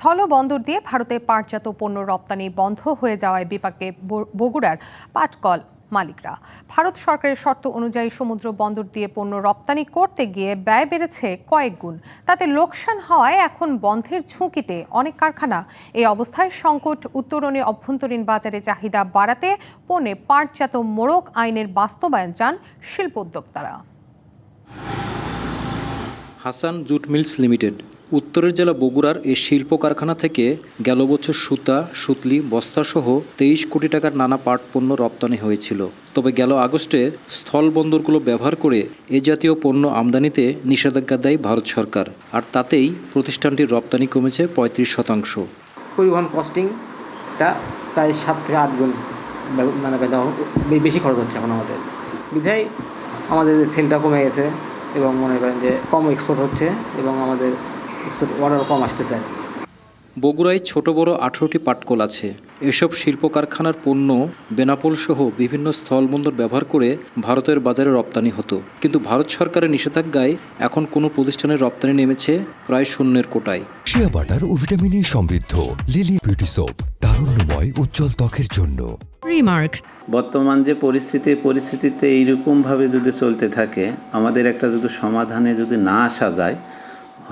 স্থল বন্দর দিয়ে ভারতে পাটজাত পণ্য রপ্তানি বন্ধ হয়ে যাওয়ায় বিপাকে বগুড়ার পাটকল মালিকরা। ভারত সরকারের শর্ত অনুযায়ী সমুদ্র বন্দর দিয়ে পণ্য রপ্তানি করতে গিয়ে ব্যয় বেড়েছে কয়েক গুণ। তাতে লোকসান হওয়ায় এখন বন্ধের ঝুঁকিতে অনেক কারখানা। এই অবস্থায় সংকট উত্তরণে অভ্যন্তরীণ বাজারে চাহিদা বাড়াতে পণ্যে পাটজাত মোড়ক আইনের বাস্তবায়ন চান শিল্পোদ্যোক্তারা। Hasan jute mills limited. উত্তরের জেলা বগুড়ার এই শিল্প কারখানা থেকে গেল বছর সুতা, সুতলি বস্তাসহ তেইশ কোটি টাকার নানা পাট পণ্য রপ্তানি হয়েছিল। তবে গেল আগস্টে স্থল বন্দরগুলো ব্যবহার করে এ জাতীয় পণ্য আমদানিতে নিষেধাজ্ঞা দেয় ভারত সরকার। আর তাতেই প্রতিষ্ঠানটির রপ্তানি কমেছে পঁয়ত্রিশ শতাংশ। পরিবহন কস্টিংটা প্রায় সাত থেকে আট গুণ মানে বেশি খরচ হচ্ছে এখন আমাদের। বিধায় আমাদের সেলটা কমে গেছে এবং মনে করেন যে কম এক্সপোর্ট হচ্ছে এবং আমাদের অর্ডার কম আসতেছে। আর বগুড়ায় ছোট বড় আঠেরোটি পাটকল আছে। এসব শিল্প কারখানার পণ্য বেনাপোল সহ বিভিন্ন স্থলবন্দর ব্যবহার করে ভারতের বাজারে রপ্তানি হতো। কিন্তু ভারত সরকারের নিষেধাজ্ঞায় এখন কোনো প্রতিষ্ঠানের রপ্তানি নেমেছে প্রায় শূন্যের কোটায়। শিয়া বাটার ও ভিটামিনে সমৃদ্ধ লিলি বিউটি সোপ তারুণ্যময় উজ্জ্বল ত্বকের জন্য। Remark. বর্তমান যে পরিস্থিতি পরিস্থিতিতে এইরকমভাবে যদি চলতে থাকে আমাদের একটা যদি সমাধানে যদি না আসা যায়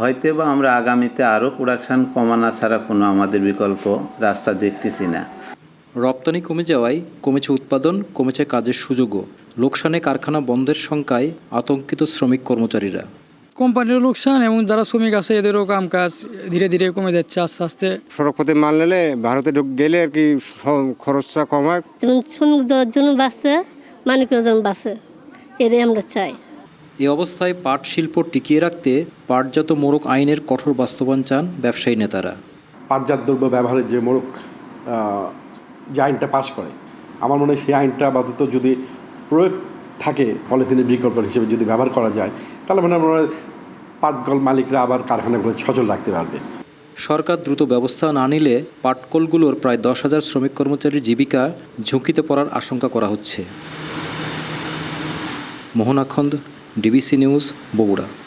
হয়তো বা আমরা আগামীতে আরও প্রোডাকশান কমানো ছাড়া কোনো আমাদের বিকল্প রাস্তা দেখতেছি না। রপ্তানি কমে যাওয়ায় কমেছে উৎপাদন কমেছে কাজের সুযোগও। লোকসানে কারখানা বন্ধের সংখ্যায় আতঙ্কিত শ্রমিক কর্মচারীরা। কোম্পানিরও লোকসান এবং যারা শ্রমিক আছে এদেরও কাম কাজ ধীরে ধীরে কমে যাচ্ছে আস্তে আস্তে। সড়ক পথে মাল নিলে ভারতে ঢুক গেলে আর কি খরচটা কমায়। শ্রমিক দেওয়ার জন্য বাঁচছে মানিকের জন্য বাঁচে এটাই আমরা চাই। এ অবস্থায় পাট শিল্প টিকিয়ে রাখতে পাটজাত মোড়ক আইনের কঠোর বাস্তবায়ন চান ব্যবসায়ী নেতারা। পাটজাত দ্রব্য ব্যবহারের যে মোড়ক যে আইনটা পাশ করে আমার মনে হয় সেই আইনটা আপাতত যদি প্রয়োগ থাকে পলিথিনের বিকল্প হিসেবে যদি ব্যবহার করা যায় তাহলে মনে মনে হয় পাটকল মালিকরা আবার কারখানাগুলো সচল রাখতে পারবে। সরকার দ্রুত ব্যবস্থা না নিলে পাটকলগুলোর প্রায় দশ হাজার শ্রমিক কর্মচারীর জীবিকা ঝুঁকিতে পড়ার আশঙ্কা করা হচ্ছে। মোহনাখন্দ ডিবিসি নিউজ বগুড়া।